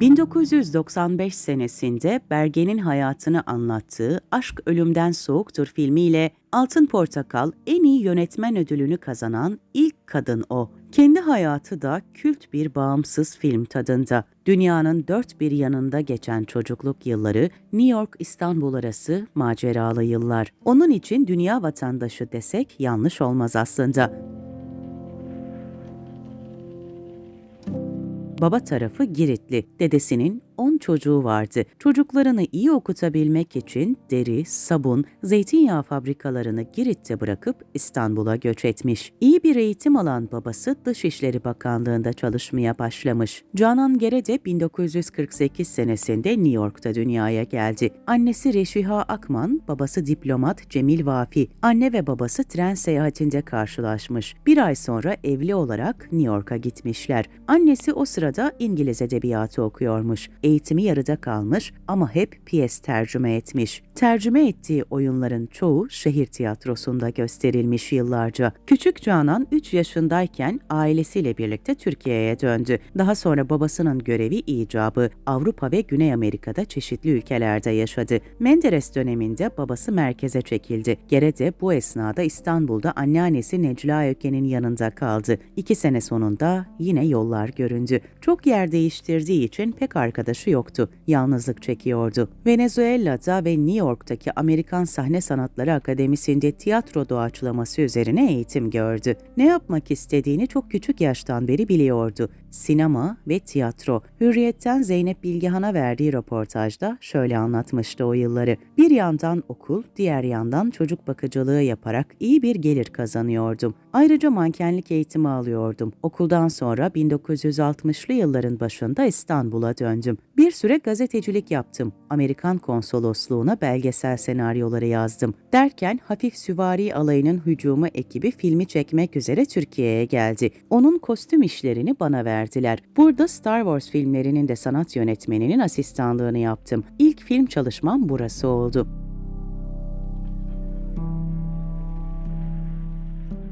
1995 senesinde Bergen'in hayatını anlattığı Aşk Ölümden Soğuktur filmiyle Altın Portakal en iyi yönetmen ödülünü kazanan ilk kadın o. Kendi hayatı da kült bir bağımsız film tadında. Dünyanın dört bir yanında geçen çocukluk yılları New York-İstanbul arası maceralı yıllar. Onun için dünya vatandaşı desek yanlış olmaz aslında. Baba tarafı Giritli, dedesinin 10 çocuğu vardı. Çocuklarını iyi okutabilmek için deri, sabun, zeytinyağı fabrikalarını Girit'te bırakıp İstanbul'a göç etmiş. İyi bir eğitim alan babası Dışişleri Bakanlığı'nda çalışmaya başlamış. Canan Gere de 1948 senesinde New York'ta dünyaya geldi. Annesi Reşiha Akman, babası diplomat Cemil Vafi. Anne ve babası tren seyahatinde karşılaşmış. Bir ay sonra evli olarak New York'a gitmişler. Annesi o sırada İngiliz edebiyatı okuyormuş eğitimi yarıda kalmış ama hep piyes tercüme etmiş. Tercüme ettiği oyunların çoğu şehir tiyatrosunda gösterilmiş yıllarca. Küçük Canan 3 yaşındayken ailesiyle birlikte Türkiye'ye döndü. Daha sonra babasının görevi icabı Avrupa ve Güney Amerika'da çeşitli ülkelerde yaşadı. Menderes döneminde babası merkeze çekildi. Gere de bu esnada İstanbul'da anneannesi Necla Öken'in yanında kaldı. İki sene sonunda yine yollar göründü. Çok yer değiştirdiği için pek arkadaşı yoktu. Yalnızlık çekiyordu. Venezuela'da ve New York'taki Amerikan Sahne Sanatları Akademisi'nde tiyatro doğaçlaması üzerine eğitim gördü. Ne yapmak istediğini çok küçük yaştan beri biliyordu. Sinema ve tiyatro. Hürriyet'ten Zeynep Bilgehan'a verdiği röportajda şöyle anlatmıştı o yılları. Bir yandan okul, diğer yandan çocuk bakıcılığı yaparak iyi bir gelir kazanıyordum. Ayrıca mankenlik eğitimi alıyordum. Okuldan sonra 1960'lı yılların başında İstanbul'a döndüm. Bir süre gazetecilik yaptım. Amerikan konsolosluğuna belgesel senaryoları yazdım. Derken hafif süvari alayının hücumu ekibi filmi çekmek üzere Türkiye'ye geldi. Onun kostüm işlerini bana verdiler. Burada Star Wars filmlerinin de sanat yönetmeninin asistanlığını yaptım. İlk film çalışmam burası oldu.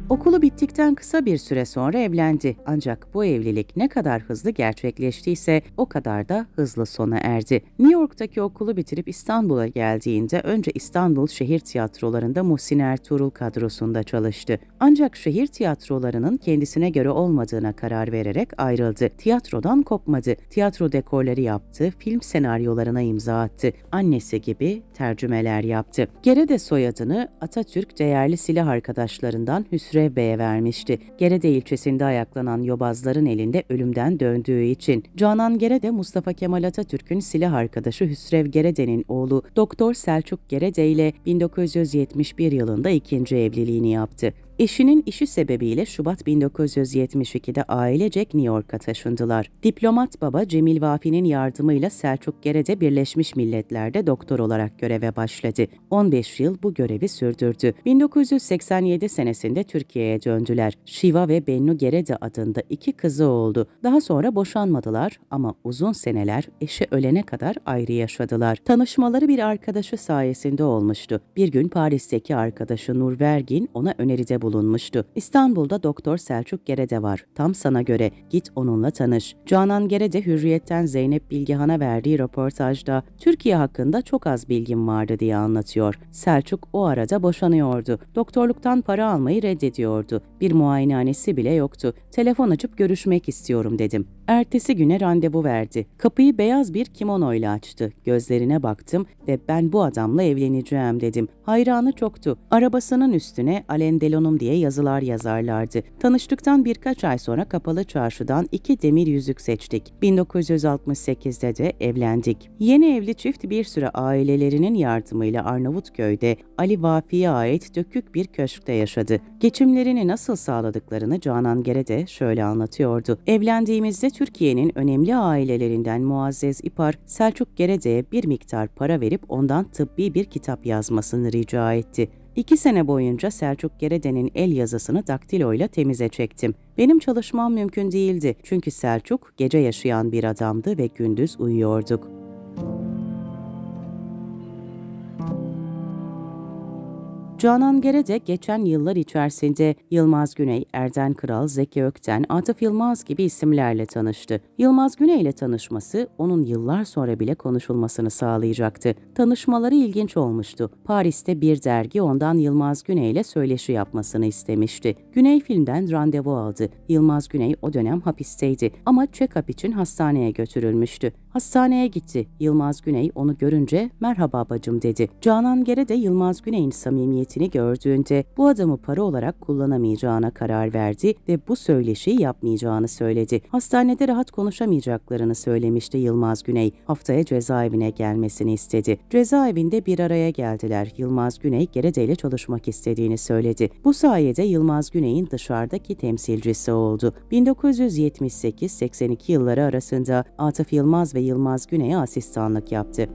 Okulu bittikten kısa bir süre sonra evlendi. Ancak bu evlilik ne kadar hızlı gerçekleştiyse o kadar da hızlı sona erdi. New York'taki okulu bitirip İstanbul'a geldiğinde önce İstanbul şehir tiyatrolarında Muhsin Ertuğrul kadrosunda çalıştı. Ancak şehir tiyatrolarının kendisine göre olmadığına karar vererek ayrıldı. Tiyatrodan kopmadı. Tiyatro dekorları yaptı, film senaryolarına imza attı. Annesi gibi tercümeler yaptı. Gere de soyadını Atatürk değerli silah arkadaşlarından Hüsrev vermişti. Gerede ilçesinde ayaklanan yobazların elinde ölümden döndüğü için. Canan Gerede Mustafa Kemal Atatürk'ün silah arkadaşı Hüsrev Gerede'nin oğlu Doktor Selçuk Gerede ile 1971 yılında ikinci evliliğini yaptı. Eşinin işi sebebiyle Şubat 1972'de ailecek New York'a taşındılar. Diplomat baba Cemil Vafi'nin yardımıyla Selçuk Gerede Birleşmiş Milletler'de doktor olarak göreve başladı. 15 yıl bu görevi sürdürdü. 1987 senesinde Türkiye'ye döndüler. Shiva ve Bennu Gerede adında iki kızı oldu. Daha sonra boşanmadılar ama uzun seneler eşi ölene kadar ayrı yaşadılar. Tanışmaları bir arkadaşı sayesinde olmuştu. Bir gün Paris'teki arkadaşı Nur Vergin ona öneride bulunmuştu. İstanbul'da Doktor Selçuk Gerede var. Tam sana göre. Git onunla tanış. Canan Gerede Hürriyet'ten Zeynep Bilgehan'a verdiği röportajda Türkiye hakkında çok az bilgim vardı diye anlatıyor. Selçuk o arada boşanıyordu. Doktorluktan para almayı reddediyordu. Bir muayenehanesi bile yoktu. Telefon açıp görüşmek istiyorum dedim. Ertesi güne randevu verdi. Kapıyı beyaz bir kimono ile açtı. Gözlerine baktım ve ben bu adamla evleneceğim dedim. Hayranı çoktu. Arabasının üstüne Alain Delon'um diye yazılar yazarlardı. Tanıştıktan birkaç ay sonra kapalı çarşıdan iki demir yüzük seçtik. 1968'de de evlendik. Yeni evli çift bir süre ailelerinin yardımıyla Arnavutköy'de Ali Vafi'ye ait dökük bir köşkte yaşadı. Geçimlerini nasıl sağladıklarını Canan Gere de şöyle anlatıyordu. Evlendiğimizde Türkiye'nin önemli ailelerinden Muazzez İpar, Selçuk Gerede'ye bir miktar para verip ondan tıbbi bir kitap yazmasını rica etti. İki sene boyunca Selçuk Gerede'nin el yazısını daktiloyla temize çektim. Benim çalışmam mümkün değildi çünkü Selçuk gece yaşayan bir adamdı ve gündüz uyuyorduk. Canan Gerede geçen yıllar içerisinde Yılmaz Güney, Erden Kral, Zeki Ökten, Atıf Yılmaz gibi isimlerle tanıştı. Yılmaz Güney ile tanışması onun yıllar sonra bile konuşulmasını sağlayacaktı. Tanışmaları ilginç olmuştu. Paris'te bir dergi ondan Yılmaz Güney ile söyleşi yapmasını istemişti. Güney filmden randevu aldı. Yılmaz Güney o dönem hapisteydi ama check-up için hastaneye götürülmüştü. Hastaneye gitti. Yılmaz Güney onu görünce merhaba bacım dedi. Canan Gere de Yılmaz Güney'in samimiyetini gördüğünde bu adamı para olarak kullanamayacağına karar verdi ve bu söyleşiyi yapmayacağını söyledi. Hastanede rahat konuşamayacaklarını söylemişti Yılmaz Güney. Haftaya cezaevine gelmesini istedi. Cezaevinde bir araya geldiler. Yılmaz Güney Gerede ile çalışmak istediğini söyledi. Bu sayede Yılmaz Güney'in dışarıdaki temsilcisi oldu. 1978-82 yılları arasında Atıf Yılmaz ve Yılmaz Güney'e asistanlık yaptı.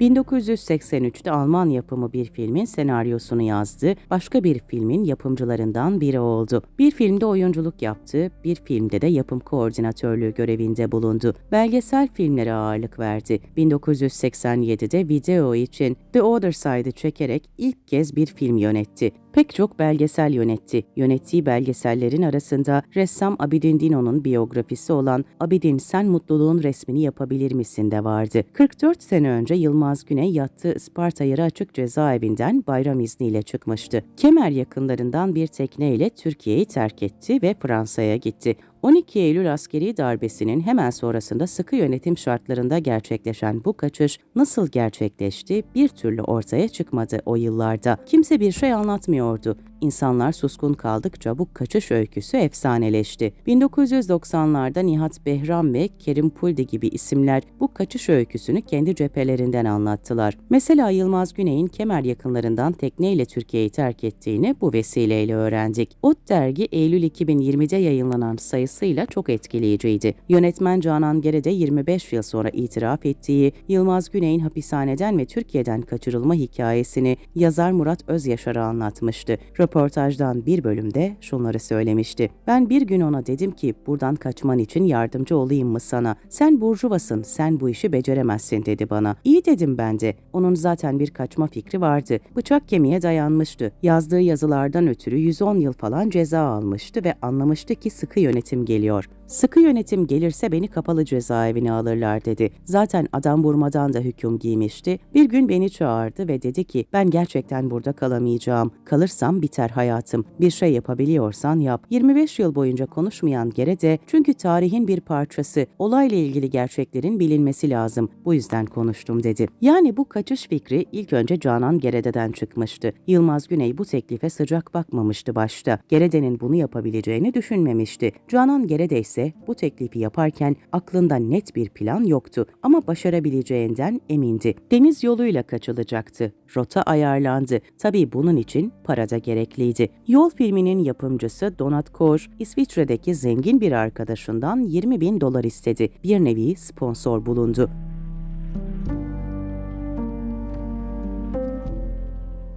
1983'te Alman yapımı bir filmin senaryosunu yazdı, başka bir filmin yapımcılarından biri oldu. Bir filmde oyunculuk yaptı, bir filmde de yapım koordinatörlüğü görevinde bulundu. Belgesel filmlere ağırlık verdi. 1987'de video için The Other Side'ı çekerek ilk kez bir film yönetti. Pek çok belgesel yönetti. Yönettiği belgesellerin arasında ressam Abidin Dino'nun biyografisi olan Abidin Sen Mutluluğun Resmini Yapabilir misin de vardı. 44 sene önce Yılmaz Güney yattığı Isparta yarı açık cezaevinden bayram izniyle çıkmıştı. Kemer yakınlarından bir tekneyle Türkiye'yi terk etti ve Fransa'ya gitti. 12 Eylül askeri darbesinin hemen sonrasında sıkı yönetim şartlarında gerçekleşen bu kaçış nasıl gerçekleşti bir türlü ortaya çıkmadı o yıllarda. Kimse bir şey anlatmıyordu. İnsanlar suskun kaldıkça bu kaçış öyküsü efsaneleşti. 1990'larda Nihat Behram ve Kerim Puldi gibi isimler bu kaçış öyküsünü kendi cephelerinden anlattılar. Mesela Yılmaz Güney'in Kemer yakınlarından tekneyle Türkiye'yi terk ettiğini bu vesileyle öğrendik. Ot dergi Eylül 2020'de yayınlanan sayısıyla çok etkileyiciydi. Yönetmen Canan Gerede 25 yıl sonra itiraf ettiği Yılmaz Güney'in hapishaneden ve Türkiye'den kaçırılma hikayesini yazar Murat Özyaşar'a anlatmıştı. Röportajdan bir bölümde şunları söylemişti. Ben bir gün ona dedim ki buradan kaçman için yardımcı olayım mı sana? Sen burjuvasın, sen bu işi beceremezsin dedi bana. İyi dedim ben de. Onun zaten bir kaçma fikri vardı. Bıçak kemiğe dayanmıştı. Yazdığı yazılardan ötürü 110 yıl falan ceza almıştı ve anlamıştı ki sıkı yönetim geliyor. Sıkı yönetim gelirse beni kapalı cezaevine alırlar dedi. Zaten adam vurmadan da hüküm giymişti. Bir gün beni çağırdı ve dedi ki ben gerçekten burada kalamayacağım. Kalırsam biter hayatım. Bir şey yapabiliyorsan yap. 25 yıl boyunca konuşmayan Gerede çünkü tarihin bir parçası. Olayla ilgili gerçeklerin bilinmesi lazım. Bu yüzden konuştum dedi. Yani bu kaçış fikri ilk önce Canan Gerede'den çıkmıştı. Yılmaz Güney bu teklife sıcak bakmamıştı başta. Gerede'nin bunu yapabileceğini düşünmemişti. Canan Gerede ise bu teklifi yaparken aklında net bir plan yoktu ama başarabileceğinden emindi. Deniz yoluyla kaçılacaktı. Rota ayarlandı. Tabii bunun için para da gerekliydi. Yol filminin yapımcısı Donat Kor, İsviçre'deki zengin bir arkadaşından 20 bin dolar istedi. Bir nevi sponsor bulundu.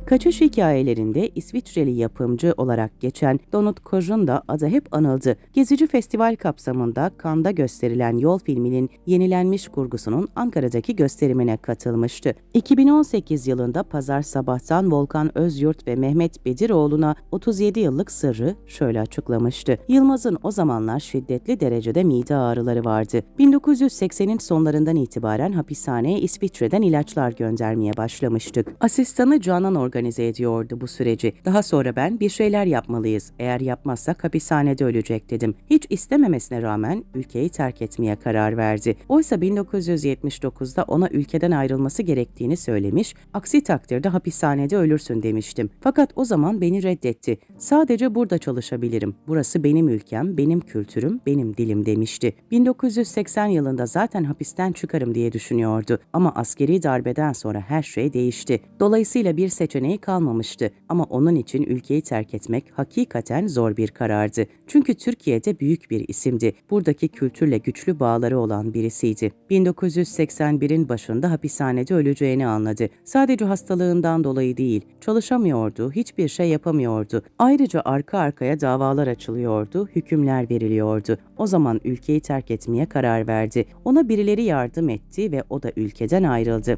Kaçış hikayelerinde İsviçreli yapımcı olarak geçen Donut Koj'un da adı hep anıldı. Gezici Festival kapsamında Cannes'da gösterilen Yol filminin yenilenmiş kurgusunun Ankara'daki gösterimine katılmıştı. 2018 yılında Pazar Sabah'tan Volkan Özyurt ve Mehmet Bediroğlu'na 37 yıllık sırrı şöyle açıklamıştı. Yılmaz'ın o zamanlar şiddetli derecede mide ağrıları vardı. 1980'in sonlarından itibaren hapishaneye İsviçre'den ilaçlar göndermeye başlamıştık. Asistanı Canan organize ediyordu bu süreci. Daha sonra ben bir şeyler yapmalıyız. Eğer yapmazsak hapishanede ölecek dedim. Hiç istememesine rağmen ülkeyi terk etmeye karar verdi. Oysa 1979'da ona ülkeden ayrılması gerektiğini söylemiş, aksi takdirde hapishanede ölürsün demiştim. Fakat o zaman beni reddetti. Sadece burada çalışabilirim. Burası benim ülkem, benim kültürüm, benim dilim demişti. 1980 yılında zaten hapisten çıkarım diye düşünüyordu. Ama askeri darbeden sonra her şey değişti. Dolayısıyla bir seçeneği kalmamıştı ama onun için ülkeyi terk etmek hakikaten zor bir karardı. Çünkü Türkiye'de büyük bir isimdi. Buradaki kültürle güçlü bağları olan birisiydi. 1981'in başında hapishanede öleceğini anladı. Sadece hastalığından dolayı değil, çalışamıyordu, hiçbir şey yapamıyordu. Ayrıca arka arkaya davalar açılıyordu, hükümler veriliyordu. O zaman ülkeyi terk etmeye karar verdi. Ona birileri yardım etti ve o da ülkeden ayrıldı.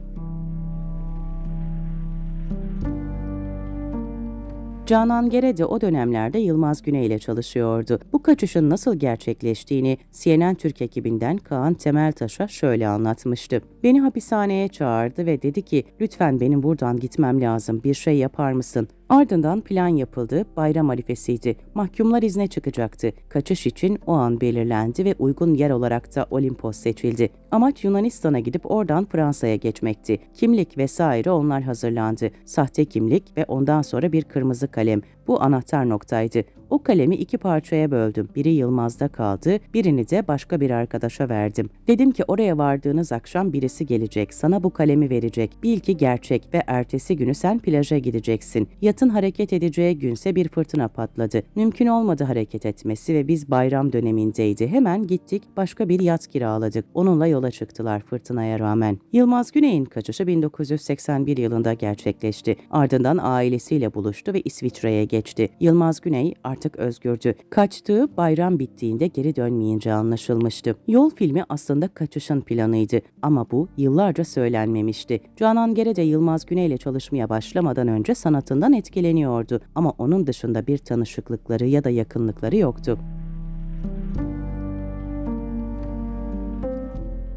Canan Gere de o dönemlerde Yılmaz Güney ile çalışıyordu. Bu kaçışın nasıl gerçekleştiğini CNN Türk ekibinden Kaan Temeltaş'a şöyle anlatmıştı. Beni hapishaneye çağırdı ve dedi ki lütfen benim buradan gitmem lazım bir şey yapar mısın? Ardından plan yapıldı, bayram arifesiydi. Mahkumlar izne çıkacaktı. Kaçış için o an belirlendi ve uygun yer olarak da Olimpos seçildi. Amaç Yunanistan'a gidip oradan Fransa'ya geçmekti. Kimlik vesaire onlar hazırlandı. Sahte kimlik ve ondan sonra bir kırmızı kalem. Bu anahtar noktaydı. O kalemi iki parçaya böldüm. Biri Yılmaz'da kaldı, birini de başka bir arkadaşa verdim. Dedim ki oraya vardığınız akşam birisi gelecek, sana bu kalemi verecek. Bil ki gerçek ve ertesi günü sen plaja gideceksin. Yatın hareket edeceği günse bir fırtına patladı. Mümkün olmadı hareket etmesi ve biz bayram dönemindeydi. Hemen gittik, başka bir yat kiraladık. Onunla yola çıktılar fırtınaya rağmen. Yılmaz Güney'in kaçışı 1981 yılında gerçekleşti. Ardından ailesiyle buluştu ve İsviçre'ye geçti. Yılmaz Güney artık özgürdü. Kaçtığı bayram bittiğinde geri dönmeyince anlaşılmıştı. Yol filmi aslında kaçışın planıydı ama bu yıllarca söylenmemişti. Canan Gere de Yılmaz Güney ile çalışmaya başlamadan önce sanatından etkileniyordu ama onun dışında bir tanışıklıkları ya da yakınlıkları yoktu.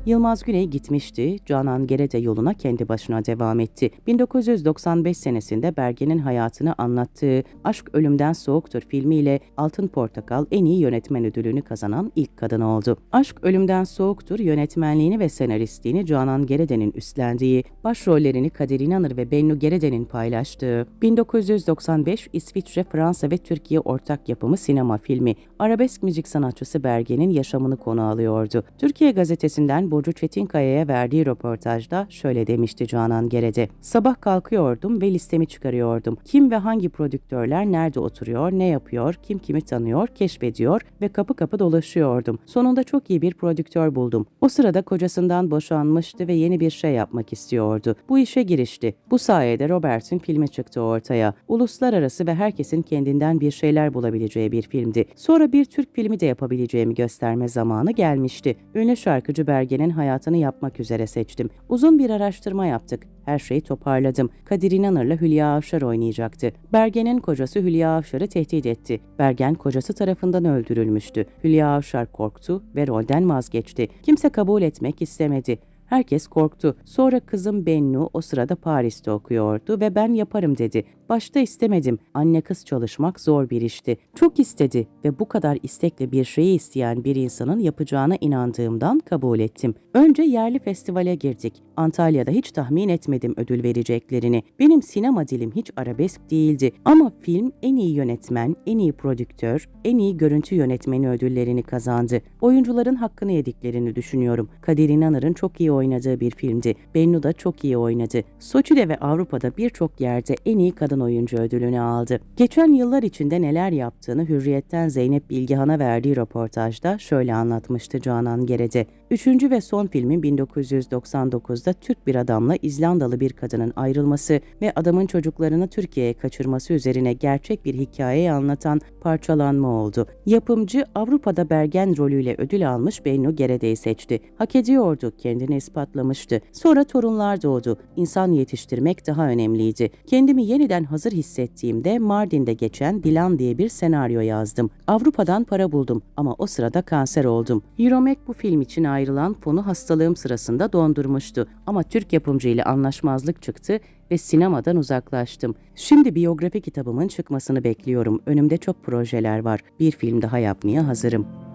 Yılmaz Güney gitmişti, Canan Gere de yoluna kendi başına devam etti. 1995 senesinde Bergen'in hayatını anlattığı Aşk Ölümden Soğuktur filmiyle Altın Portakal en iyi yönetmen ödülünü kazanan ilk kadın oldu. Aşk Ölümden Soğuktur yönetmenliğini ve senaristliğini Canan Gerede'nin üstlendiği, başrollerini Kadir İnanır ve Bennu Gerede'nin paylaştığı 1995 İsviçre, Fransa ve Türkiye ortak yapımı sinema filmi arabesk müzik sanatçısı Bergen'in yaşamını konu alıyordu. Türkiye gazetesinden Burcu Çetinkaya'ya verdiği röportajda şöyle demişti Canan Gerede. Sabah kalkıyordum ve listemi çıkarıyordum. Kim ve hangi prodüktörler nerede oturuyor, ne yapıyor, kim kimi tanıyor, keşfediyor ve kapı kapı dolaşıyordum. Sonunda çok iyi bir prodüktör buldum. O sırada kocasından boşanmıştı ve yeni bir şey yapmak istiyordu. Bu işe girişti. Bu sayede Robert'in filmi çıktı ortaya. Uluslararası ve herkesin kendinden bir şeyler bulabileceği bir filmdi. Sonra bir Türk filmi de yapabileceğimi gösterme zamanı gelmişti. Ünlü şarkıcı Bergen'in hayatını yapmak üzere seçtim. Uzun bir araştırma yaptık. Her şeyi toparladım. Kadir İnanır'la Hülya Avşar oynayacaktı. Bergen'in kocası Hülya Avşar'ı tehdit etti. Bergen kocası tarafından öldürülmüştü. Hülya Avşar korktu ve rolden vazgeçti. Kimse kabul etmek istemedi. Herkes korktu. Sonra kızım Bennu o sırada Paris'te okuyordu ve ben yaparım dedi. Başta istemedim. Anne kız çalışmak zor bir işti. Çok istedi ve bu kadar istekle bir şeyi isteyen bir insanın yapacağına inandığımdan kabul ettim. Önce yerli festivale girdik. Antalya'da hiç tahmin etmedim ödül vereceklerini. Benim sinema dilim hiç arabesk değildi. Ama film en iyi yönetmen, en iyi prodüktör, en iyi görüntü yönetmeni ödüllerini kazandı. Oyuncuların hakkını yediklerini düşünüyorum. Kadir İnanır'ın çok iyi oynadığı bir filmdi. Bennu da çok iyi oynadı. Soçi'de ve Avrupa'da birçok yerde en iyi kadın oyuncu ödülünü aldı. Geçen yıllar içinde neler yaptığını Hürriyet'ten Zeynep Bilgehan'a verdiği röportajda şöyle anlatmıştı Canan Gerede. Üçüncü ve son filmin 1999'da Türk bir adamla İzlandalı bir kadının ayrılması ve adamın çocuklarını Türkiye'ye kaçırması üzerine gerçek bir hikayeyi anlatan parçalanma oldu. Yapımcı Avrupa'da Bergen rolüyle ödül almış Bennu Gerede'yi seçti. Hak ediyordu, kendini ispatlamıştı. Sonra torunlar doğdu. İnsan yetiştirmek daha önemliydi. Kendimi yeniden hazır hissettiğimde Mardin'de geçen Dilan diye bir senaryo yazdım. Avrupa'dan para buldum ama o sırada kanser oldum. Euromek bu film için ayrılan fonu hastalığım sırasında dondurmuştu. Ama Türk yapımcı ile anlaşmazlık çıktı ve sinemadan uzaklaştım. Şimdi biyografi kitabımın çıkmasını bekliyorum. Önümde çok projeler var. Bir film daha yapmaya hazırım.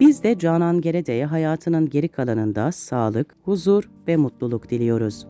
Biz de Canan Gerede'ye hayatının geri kalanında sağlık, huzur ve mutluluk diliyoruz.